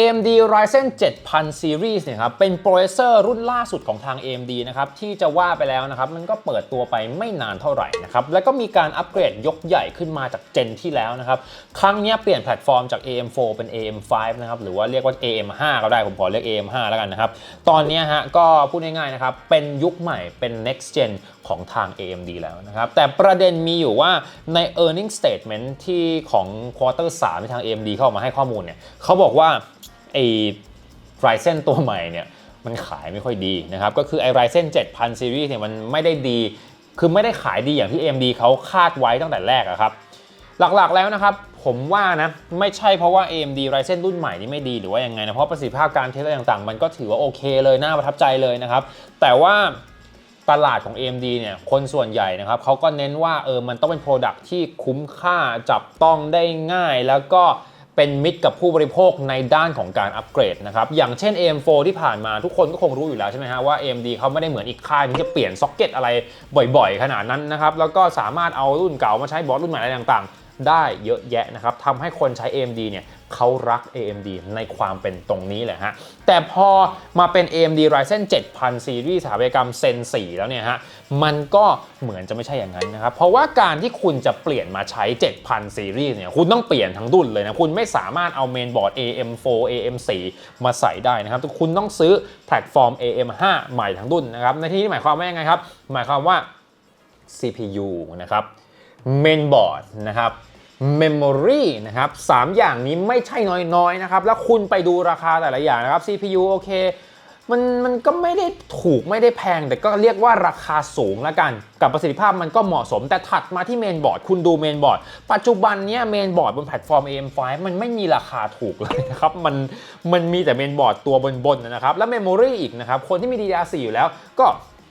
AMD Ryzen 7000 Series เนี่ยครับเป็นโปรเซสเซอร์รุ่นล่าสุดของทาง AMD นะครับที่จะว่าไปแล้วนะครับมันก็เปิดตัวไปไม่นานเท่าไหร่นะครับแล้วก็มีการอัปเกรดยกใหญ่ขึ้นมาจากเจนที่แล้วนะครับครั้งนี้เปลี่ยนแพลตฟอร์มจาก AM4 เป็น AM5 นะครับหรือว่าเรียกว่า AM5 ก็ได้ผมขอเรียก AM5 แล้วกันนะครับตอนนี้ฮะก็พูดง่ายๆนะครับเป็นยุคใหม่เป็น next gen ของทาง AMD แล้วนะครับแต่ประเด็นมีอยู่ว่าใน earning statement ที่ของ quarter 3ที่ทาง AMD เข้ามาให้ข้อมูลเนี่ยเขาบอกว่า ไอ้ Ryzen ตัวใหม่เนี่ยมันขายไม่ค่อยดีนะครับ ก็คือไอ้ Ryzen 7000 Series เนี่ยมันไม่ได้ดี คือไม่ได้ขายดีอย่างที่ AMD เขาคาดไว้ตั้งแต่แรกอะครับ หลักๆแล้วนะครับ ผมว่านะไม่ใช่เพราะว่า AMD Ryzen รุ่นใหม่นี่ไม่ดีหรือว่ายังไงนะ เพราะประสิทธิภาพการเทสอะไรต่างๆ มันก็ถือว่าโอเคเลยน่าประทับใจเลยนะครับ แต่ว่าตลาดของ AMD เนี่ยคนส่วนใหญ่นะครับเขาก็เน้นว่าเออมันต้องเป็น Product ที่คุ้มค่าจับต้องได้ง่ายแล้วก็ เป็นมิตรกับผู้บริโภคในด้านของการอัปเกรดนะครับอย่างเช่น AM4 ที่ผ่านมาทุกคนก็คงรู้อยู่แล้วใช่ไหมฮะว่า AMD เขาไม่ได้เหมือนอีกค่ายที่จะเปลี่ยนซ็อกเก็ตอะไรบ่อยๆ ขนาดนั้นนะครับแล้วก็สามารถเอารุ่นเก่ามาใช้บอร์ดรุ่นใหม่อะไรต่างๆ ได้เยอะแยะนะครับทำให้คนใช้ AMD เนี่ย เขารัก AMD ในความเป็นตรงนี้แหละฮะ แต่พอมาเป็น AMD Ryzen 7000 Series สถาปัตยกรรม Zen 4 แล้วเนี่ยฮะ มันก็เหมือนจะไม่ใช่อย่างนั้นนะครับ เพราะว่าการที่คุณจะเปลี่ยนมาใช้ 7000 Series เนี่ย คุณต้องเปลี่ยนทั้งดุนเลยนะ คุณไม่สามารถเอาเมนบอร์ด AM4 AM4 มาใส่ได้นะครับ คุณต้องซื้อแพลตฟอร์ม AM5 ใหม่ทั้งดุนนะครับ ในที่นี้หมายความว่ายังไงครับ หมายความว่า CPU นะครับ Mainboard นะครับ Memory นะครับสามอย่างนี้ไม่ใช่น้อยๆนะครับ แล้วคุณไปดูราคาแต่ละอย่างนะครับ CPU โอเค มันมันก็ไม่ได้ถูกไม่ได้แพง แต่ก็เรียกว่าราคาสูงแล้วกัน กับประสิทธิภาพมันก็เหมาะสม แต่ถัดมาที่เมนบอร์ดคุณดูเมนบอร์ดปัจจุบันเนี้ยเมนบอร์ดบนแพลตฟอร์ม AM5 มันไม่มีราคาถูกเลยนะครับ มันมันมีแต่เมนบอร์ดตัวบนๆนะครับ แล้วเมมโมรีอีกนะครับ คนที่มี DDR4 อยู่แล้วก็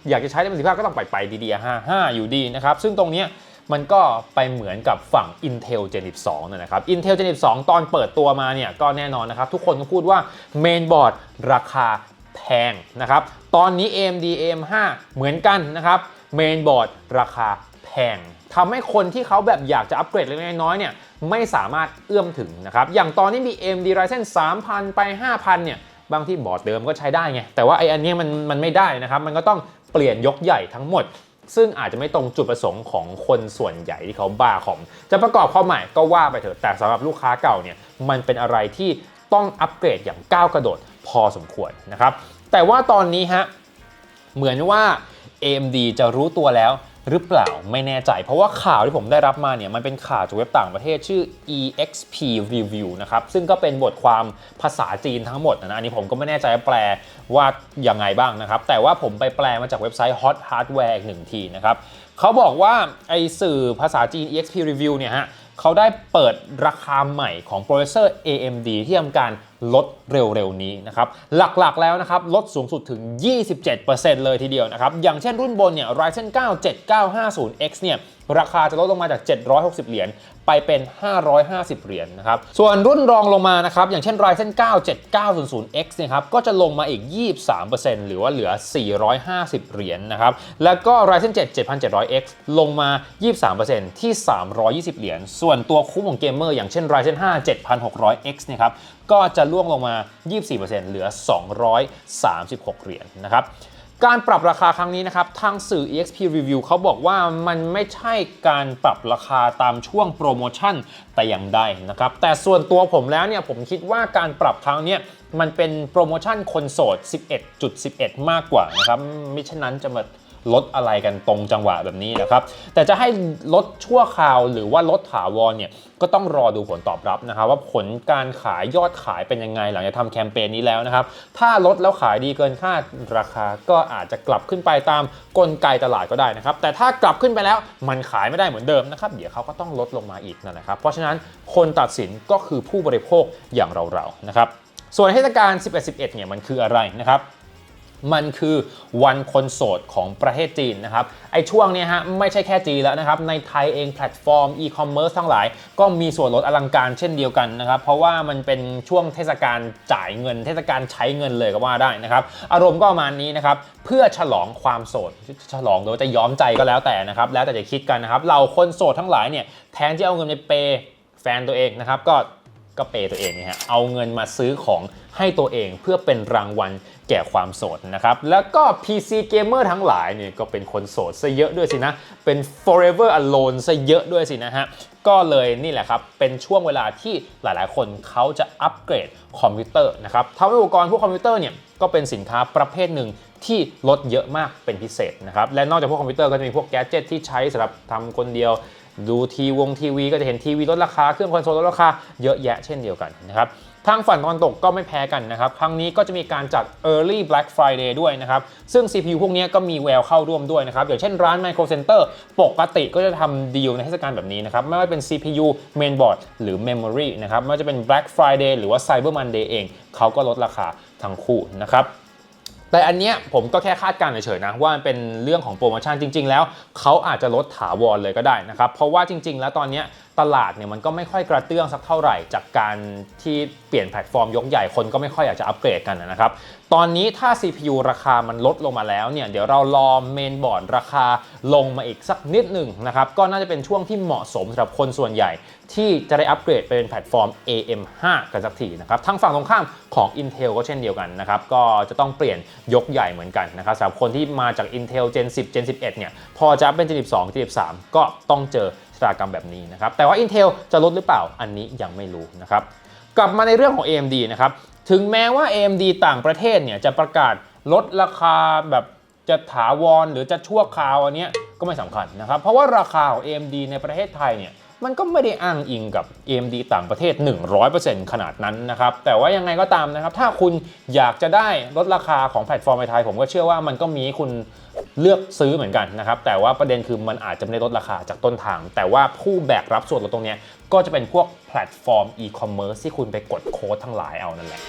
อยากจะใช้ในประสิทธิภาพก็ต้องไปไป DDR5 อยู่ดีนะครับ ซึ่งตรงเนี้ย มันก็ไปเหมือนกับฝั่ง Intel Gen 12นะนะครับ Intel Gen 12 ตอนเปิดตัวมาเนี่ยก็แน่นอนนะครับ ทุกคนก็พูดว่าเมนบอร์ดราคาแพงนะครับ ตอนนี้ AMD AM5 เหมือนกันนะครับเมนบอร์ดราคาแพงทำให้คนที่เขาแบบอยากจะอัปเกรดเล็กน้อยๆเนี่ยไม่สามารถเอื้อมถึงนะครับ อย่างตอนนี้มี AMD Ryzen 3000 ไป 5000 เนี่ย บางที่บอร์ดเดิมก็ใช้ได้ไง แต่ว่าไอ้อันเนี้ยมันมันไม่ได้นะครับ มันก็ต้องเปลี่ยนยกใหญ่ทั้งหมด ซึ่งอาจจะไม่ตรงจุดประสงค์ของคนส่วนใหญ่ที่เขาบ้าคอม จะประกอบข้อใหม่ก็ว่าไปเถอะ แต่สำหรับลูกค้าเก่าเนี่ย มันเป็นอะไรที่ต้องอัปเกรดอย่างก้าวกระโดดพอสมควรนะครับ แต่ว่าตอนนี้ฮะ เหมือนว่า AMD จะรู้ตัวแล้ว หรือเปล่าไม่แน่ใจ เพราะว่าข่าวที่ผมได้รับมาเนี่ยมันเป็นข่าวจากเว็บต่างประเทศชื่อ EXP Review นะครับ ซึ่งก็เป็นบทความภาษาจีนทั้งหมดนะอันนี้ผมก็ไม่แน่ใจแปลว่ายังไงบ้างนะครับ แต่ว่าผมไปแปลมาจากเว็บไซต์ Hot Hardware อีกหนึ่งทีนะครับเขาบอกว่าไอสื่อภาษาจีน EXP Review เนี่ยฮะเขาได้เปิดราคาใหม่ของโปรเซสเซอร์ AMD ที่ทำการ ลดเร็วๆนี้นะครับหลักๆแล้วนะครับลดสูงสุดถึง 27%เลยทีเดียวนะครับอย่างเช่นรุ่นบนเนี่ย Ryzen 9 7950X เนี่ยราคาจะลดลงมาจาก 760 เหรียญไปเป็น 550 เหรียญนะครับ ส่วนรุ่นรองลงมานะครับ อย่างเช่น Ryzen 9 7900X เนี่ยครับ ก็จะลงมาอีก 23%หรือว่าเหลือ 450 เหรียญนะครับ แล้วก็ Ryzen 7 7700X ลงมา 23%ที่ 320 เหรียญ ส่วนตัวคุ้มของเกมเมอร์อย่างเช่น Ryzen 5 7600X เนี่ยครับ ก็จะล่วงลงมา 24%เหลือ 236 เหรียญนะครับ การปรับราคาครั้งนี้นะครับ ทางสื่อ EXP Review เขาบอกว่ามันไม่ใช่การปรับราคาตามช่วงโปรโมชั่นแต่อย่างใดนะครับ แต่ส่วนตัวผมแล้วเนี่ยผมคิดว่าการปรับครั้งนี้มันเป็นโปรโมชั่นคนโสด 11.11 มากกว่านะครับ มิฉะนั้นจะมา ลดอะไรกันตรงจังหวะแบบนี้นะครับ แต่จะให้ลดชั่วคราวหรือว่าลดถาวรเนี่ยก็ต้องรอดูผลตอบรับนะครับ ว่าผลการขายยอดขายเป็นยังไงหลังจากทำแคมเปญนี้แล้วนะครับ ถ้าลดแล้วขายดีเกินคาดราคาก็อาจจะกลับขึ้นไปตามกลไกตลาดก็ได้นะครับ แต่ถ้ากลับขึ้นไปแล้วมันขายไม่ได้เหมือนเดิมนะครับ เดี๋ยวเขาก็ต้องลดลงมาอีกนั่นแหละครับ เพราะฉะนั้นคนตัดสินก็คือผู้บริโภคอย่างเราๆนะครับส่วนเทศกาล11.11 เนี่ยมันคืออะไรนะครับ มันคือวันคนโสดของประเทศจีนนะครับไอช่วงเนี้ยฮะไม่ใช่แค่จีนแล้วนะครับในไทยเองแพลตฟอร์มอีคอมเมิร์ซทั้งหลาย ก็มีส่วนลดอลังการเช่นเดียวกันนะครับเพราะว่ามันเป็นช่วงเทศกาลจ่ายเงิน เทศกาลใช้เงินเลยก็ว่าได้นะครับอารมณ์ก็ประมาณนี้นะครับเพื่อฉลองความโสดฉลองโดยจะย้อมใจก็แล้วแต่นะครับแล้วแต่จะคิดกันนะครับเราคนโสดทั้งหลายเนี่ยแทนที่เอาเงินไปเปย์แฟนตัวเองนะครับก็ ก็เปย์ตัวเองเนี่ยฮะเอาเงินมาซื้อของให้ตัวเองเพื่อเป็นรางวัลแก่ความโสดนะครับแล้วก็ PC Gamer ทั้งหลายเนี่ยก็เป็นคนโสดซะเยอะด้วยสินะ เป็น forever alone ซะเยอะด้วยสินะฮะก็เลยนี่แหละครับ เป็นช่วงเวลาที่หลายๆ คนเขาจะอัปเกรดคอมพิวเตอร์นะครับทำให้อุปกรณ์พวกคอมพิวเตอร์เนี่ยก็เป็นสินค้าประเภทหนึ่งที่ลดเยอะมากเป็นพิเศษนะครับและนอกจากพวกคอมพิวเตอร์ก็จะมีพวกแกดเจิตที่ใช้สำหรับทำคนเดียว ดูทีวงทีวีก็จะเห็นทีวีลดราคา เครื่องคอนโซลลดราคาเยอะแยะเช่นเดียวกันนะครับทางฝั่งตะวันตกก็ไม่แพ้กันนะครับ ครั้งนี้ก็จะมีการจัด Early Black Friday ด้วยนะครับ ซึ่ง CPU พวกนี้ก็มีแววเข้าร่วมด้วยนะครับ อย่างเช่นร้าน Micro Center ปกติก็จะทำดีลในเทศกาลแบบนี้นะครับ ไม่ว่าเป็น CPU Mainboard หรือ Memory นะครับ ไม่ว่าจะเป็น Black Friday หรือว่า Cyber Monday เอง เขาก็ลดราคาทั้งคู่นะครับ แต่อันเนี้ยผมก็แค่คาดการณ์เฉยๆนะว่ามันเป็นเรื่องของโปรโมชั่นจริง ๆ แล้วเขาอาจจะลดถาวรเลยก็ได้นะครับเพราะว่าจริง ๆ แล้วตอนเนี้ย ตลาดเนี่ยมันก็ไม่ค่อยกระเตื้องสักเท่าไหร่ จากการที่เปลี่ยนแพลตฟอร์มยกใหญ่คนก็ไม่ค่อยอยากจะอัปเกรดกันนะครับ ตอนนี้ถ้า CPU ราคามันลดลงมาแล้วเนี่ยเดี๋ยวเรารอเมนบอร์ดราคาลงมาอีกสักนิดหนึ่งนะครับก็น่าจะเป็นช่วงที่เหมาะสมสำหรับคนส่วนใหญ่ ที่จะได้อัปเกรดไปเป็นแพลตฟอร์ม AM5 กันสักทีนะครับทางฝั่งตรงข้ามของ Intel ก็เช่นเดียวกันนะครับก็จะต้องเปลี่ยนยกใหญ่เหมือนกันนะครับสำหรับคนที่มาจาก Intel Gen 10 Gen 11เนี่ยพอจะเป็น Gen 12 Gen 13 ก็ต้องเจอ ชะตากรรมแบบนี้นะครับ แต่ว่า Intel จะลดหรือเปล่าอันนี้ยังไม่รู้นะครับ กลับมาในเรื่องของ AMD นะครับ ถึงแม้ว่า AMD ต่างประเทศเนี่ยจะประกาศลดราคาแบบจะถาวรหรือจะชั่วคราวอันเนี้ยก็ไม่สำคัญนะครับ เพราะว่าราคาของ AMD ในประเทศไทยเนี่ยมันก็ไม่ได้อ้างอิงกับ AMD ต่างประเทศ 100%ขนาดนั้นนะครับ แต่ว่ายังไงก็ตามนะครับ ถ้าคุณอยากจะได้ลดราคาของแพลตฟอร์มในไทย ผมก็เชื่อว่ามันก็มีคุณ เลือกซื้อเหมือนกันนะครับ แต่ว่าประเด็นคือมันอาจจะไม่ได้ลดราคาจากต้นทาง แต่ว่าผู้แบกรับส่วนลดตรงนี้ก็จะเป็นพวกแพลตฟอร์มอีคอมเมิร์ซที่คุณไปกดโค้ดทั้งหลายเอานั่นแหละ